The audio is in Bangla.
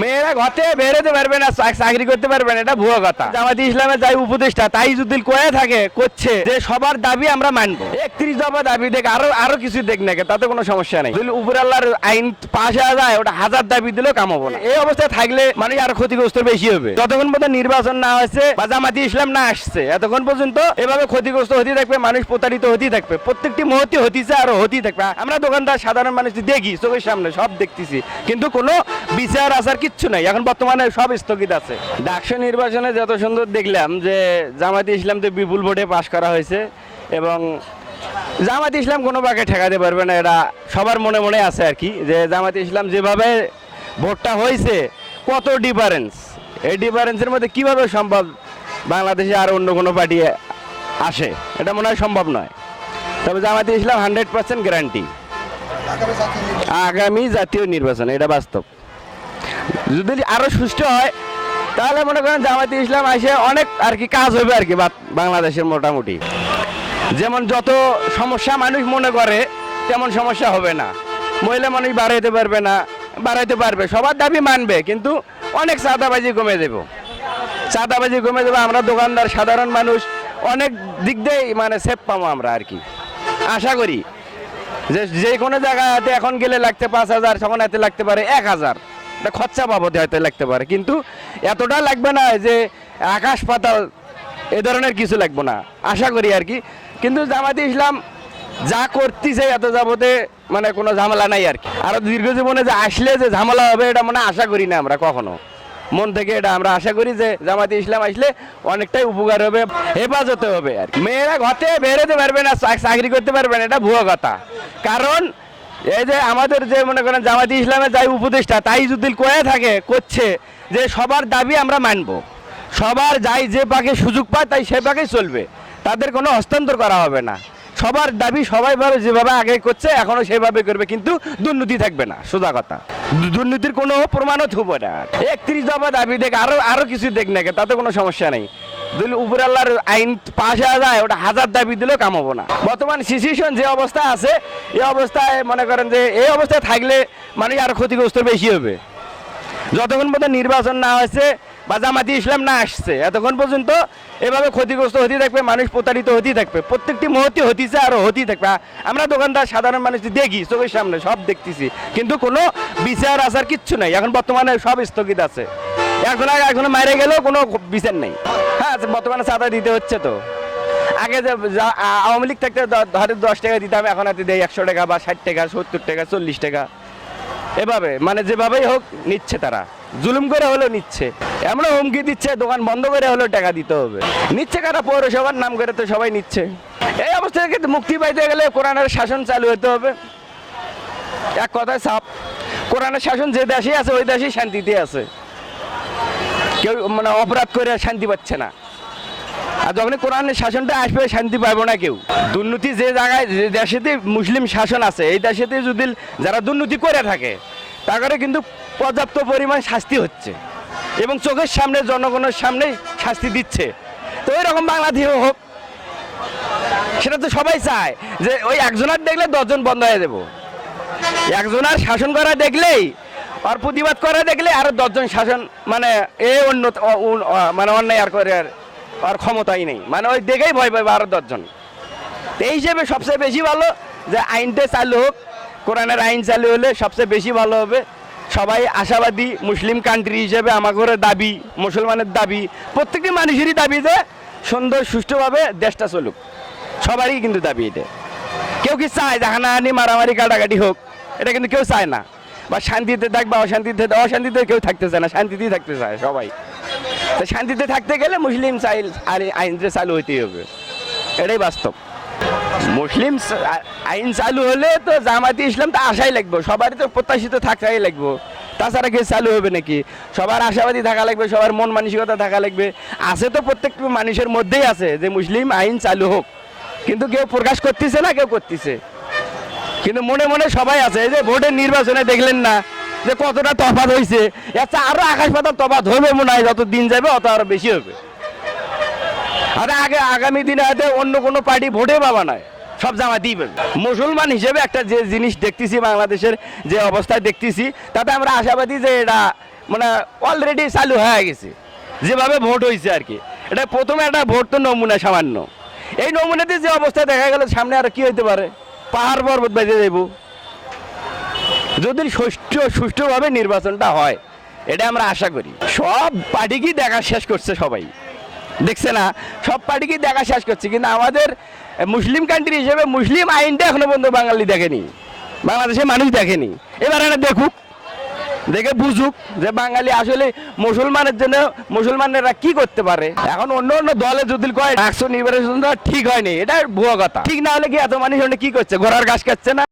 মেয়েরা ঘতে বেরোতে পারবে না চাকরি করতে পারবে না, এটা ভুয়ো কথা। জামাতি ইসলামের যাই উপদেষ্টা, তাই যদি কয়ে থাকে, করছে, যে সবার দাবি আমরা মানবো। একত্রিশ দফা দাবি দেখ, আরও আরও কিছু দেখ না তাতে কোনো সমস্যা নেই। যদি উপর আল্লাহর আইন পাশ যায়, ওটা হাজার দাবি দিলেও কাম হব না। এই অবস্থায় থাকলে মানুষ আরও ক্ষতিগ্রস্ত বেশি হবে। যতক্ষণ পর্যন্ত নির্বাচন না হয়েছে বা জামাতি ইসলাম না আসছে, এতক্ষণ পর্যন্ত এভাবে ক্ষতিগ্রস্ত হতে থাকবে, মানুষ প্রতারিত হতেই থাকবে। প্রত্যেকটি মুহূর্তে হতিছে আরও হতেই থাকবে। আমরা দোকানদার, সাধারণ মানুষ দেখি, চোখের সামনে সব দেখতেছি। কিন্তু কোনো বিচার আসার কিচ্ছু নাই। এখন বর্তমানে সব স্থগিত আছে। ডাকসু নির্বাচনে যত সুন্দর দেখলাম যে জামাতি ইসলামতে বিপুল ভোটে পাশ করা হয়েছে এবং জামাত ইসলাম কোনো বাকে ঠেকাতে পারবে না, এটা সবার মনে মনে আছে আর কি, যে জামাত ইসলাম যেভাবে ভোটটা হয়েছে, কত ডিফারেন্স এই ডিফারেন্সের মধ্যে কীভাবে সম্ভব বাংলাদেশে আর অন্য কোনো পার্টি আসে, এটা মনে হয় সম্ভব নয়। তবে জামাতে ইসলাম হান্ড্রেড পার্সেন্ট গ্যারান্টি আগামী জাতীয় নির্বাচন, এটা বাস্তব। যদি আরও সুষ্ঠু হয়, তাহলে মনে করেন জামাতে ইসলাম আসে অনেক আর কি কাজ হবে আর কি বাংলাদেশের মোটামুটি। যেমন যত সমস্যা মানুষ মনে করে, তেমন সমস্যা হবে না। মহিলা মানুষ বাড়াইতে পারবে না, বাড়াইতে পারবে, সবার দাবি মানবে, কিন্তু অনেক চাঁদাবাজি কমে দেব। চাঁদাবাজি কমে দেবে, আমরা দোকানদার, সাধারণ মানুষ, অনেক দিক দিয়েই মানে সেফ পাবো আমরা আর কি। আশা করি যে যে কোনো জায়গাতে এখন গেলে লাগতে পাঁচ হাজার তখন এতে লাগতে পারে এক হাজার। এটা খরচা বাবদে হয়তো লাগতে পারে। কিন্তু এতটা লাগবে না যে আকাশ পাতাল এ ধরনের কিছু লাগবে না। আশা করি আর কি। কিন্তু জামাতে ইসলাম যা করতেছে এত যাবতে মানে কোনো ঝামেলা নাই আর কি। আরও দীর্ঘ জীবনে যে আসলে যে ঝামেলা হবে এটা মানে আশা করি না আমরা কখনো। মন থেকে এটা আমরা আশা করি যে জামাতে ইসলাম আসলে অনেকটাই উপকার হবে, হেফাজতে হবে আর মেয়েরা ঘতে বেরোতে পারবে না চাকরি করতে পারবে না, এটা ভুয়ো কথা। কারণ এই যে আমাদের যে মনে করেন জামাতি ইসলামের যাই উপদেষ্টা, তাই যদি কয়ে থাকে, করছে যে সবার দাবি আমরা মানবো। সবার যাই যে পাকে সুযোগ পায়, তাই সে পাকেই চলবে। তাদের কোনো হস্তান্তর করা হবে না। সবার দাবি সবাই ভাবে যেভাবে আগে করছে, এখনও সেভাবে করবে, কিন্তু দুর্নীতি থাকবে না, সোজা কথা। দুর্নীতির কোনো প্রমাণও থুবো না। একত্রিশ দফা দাবি দেখ, আরও আরও কিছু দেখ না তাতে কোনো সমস্যা নেই। আইন পাশ হয়ে যায়, ওটা হাজার দাবি দিলেও না। বর্তমান সিচুয়েশন যে অবস্থা আছে, এই অবস্থায় মনে করেন যে এই অবস্থায় থাকলে মানুষ ক্ষতিগ্রস্ত বেশি হবে। যতক্ষণ পর্যন্ত নির্বাচন না হয়েছে বা জামাতি ইসলাম না আসছে, এতক্ষণ পর্যন্ত এভাবে ক্ষতিগ্রস্ত থাকবে, মানুষ প্রতারিত হতেই থাকবে। প্রত্যেকটি মুহূর্তে হতিছে আরও হতেই থাকবে। আমরা দোকানদার, সাধারণ মানুষ দেখি, চোখের সামনে সব দেখতেছি। কিন্তু কোনো বিচার আসার কিচ্ছু নাই। এখন বর্তমানে সব স্থগিত আছে। এখন এখনও মারে গেলেও কোনো বিচার নেই। হ্যাঁ বর্তমানে চাঁদা দিতে হচ্ছে তো। আগে যে আওয়ামী লীগ থাকতে ধরে দশ টাকা দিতাম, এখন হাতে দেয় একশো টাকা বা ষাট টাকা, সত্তর টাকা, চল্লিশ টাকা। এভাবে মানে যেভাবেই হোক নিচ্ছে তারা। জুলুম করে হলেও নিচ্ছে। এমন হুমকি দিচ্ছে, দোকান বন্ধ করে হলেও টাকা দিতে হবে। নিচ্ছে কারা পৌরসভার নাম করে তো সবাই নিচ্ছে। এই অবস্থা থেকে মুক্তি পাইতে গেলে কোরআনের শাসন চালু হতে হবে। এক কথায় সাপ কোরআনের শাসন যে দেশেই আছে, ওই দেশেই শান্তিতে আছে। কেউ মানে অপরাধ করে শান্তি পাচ্ছে না। আর যখন কোরআনের শাসনটা আসবে, শান্তি পাবো না কেউ। দুর্নীতি যে জায়গায়, যে দেশেতে মুসলিম শাসন আছে, এই দেশেতে যদি যারা দুর্নীতি করে থাকে তাদের কিন্তু পর্যাপ্ত পরিমাণ শাস্তি হচ্ছে। এবং চোখের সামনে, জনগণের সামনে শাস্তি দিচ্ছে। তো ওই রকম বাংলাদেশেও হোক, সেটা তো সবাই চায় যে ওই একজনার দেখলে দশজন বন্ধ হয়ে দেবো একজনার শাসন করা দেখলেই আর প্রতিবাদ করা দেখলে আরও দশজন শাসন মানে এ অন্য মানে অন্যায় আর করে আর ক্ষমতাই নেই। মানে ওই দেখেই ভয় পাবে আরও দশজন। এই হিসেবে সবচেয়ে বেশি ভালো যে আইনটা চালু হোক, কোরআনের আইন চালু হলে সবচেয়ে বেশি ভালো হবে। সবাই আশাবাদী মুসলিম কান্ট্রি হিসেবে আমাদের দাবি, মুসলমানের দাবি, প্রত্যেকটি মানুষেরই দাবি যে সুন্দর, সুষ্ঠুভাবে দেশটা চলুক। সবারই কিন্তু দাবি এটা। কেউ কি চায় যে হানাহানি, মারামারি, কাটাকাটি হোক, এটা কিন্তু কেউ চায় না। বা শান্তিতে থাক বা অশান্তিতে অশান্তিতে কেউ থাকতে চায় না, শান্তিতেই থাকতে চায় সবাই। তো শান্তিতে থাকতে গেলে মুসলিম চাইল আর আইনটা চালু হইতেই হবে। এটাই বাস্তব। মুসলিম আইন চালু হলে তো জামাতি ইসলাম তো আশাই লাগবে, সবারই তো প্রত্যাশিত থাকাই লাগবে। তাছাড়া কি চালু হবে নাকি? সবার আশাবাদী থাকা লাগবে, সবার মন মানসিকতা থাকা লাগবে। আছে তো প্রত্যেকটা মানুষের মধ্যেই আছে যে মুসলিম আইন চালু হোক। কিন্তু কেউ প্রকাশ করতেছে না, কেউ করতেছে। কিন্তু মনে মনে সবাই আছে, এই যে ভোটের নির্বাচনে দেখলেন না যে কতটা তফাৎ হয়েছে আচ্ছা আরও আকাশ পাতাল তফাত হবে মনে হয়, যত দিন যাবে অত আরও বেশি হবে আর আগে আগামী দিনে হয়তো অন্য কোনো পার্টি ভোটে পাবা নয় সব জামাতেই পাবে মুসলমান হিসেবে একটা যে জিনিস দেখতেছি বাংলাদেশের যে অবস্থায় দেখতেছি, তাতে আমরা আশাবাদী যে এটা মানে অলরেডি চালু হয়ে গেছে, যেভাবে ভোট হয়েছে আর কি। এটা প্রথমে একটা ভোট তো নমুনা সামান্য। এই নমুনাতে যে অবস্থা দেখা গেল, সামনে আর কি হইতে পারে? পাহাড় পর্বত বেঁধে দেব। যদি সুষ্ঠু, সুষ্ঠুভাবে নির্বাচনটা হয়, এটা আমরা আশা করি। সব পার্টিকেই দেখা শেষ করছে সবাই। দেখছে না? সব পার্টিকেই দেখা শেষ করছে, কিন্তু আমাদের মুসলিম কান্ট্রি হিসেবে মুসলিম আইনটা এখনও পর্যন্ত বাঙালি দেখেনি। বাংলাদেশের মানুষ দেখেনি। এবার এটা দেখুক। দেখে বুঝুক যে বাঙালি আসলে মুসলমানের জন্য মুসলমানেরা কি করতে পারে। এখন অন্য অন্য দলে যদি কয় একশো নির্বাচন ঠিক হয়নি এটা ভুয়া কথা। ঠিক না হলে কি এত মানুষ কি করছে? ঘোড়ার ঘাস কাটছে না?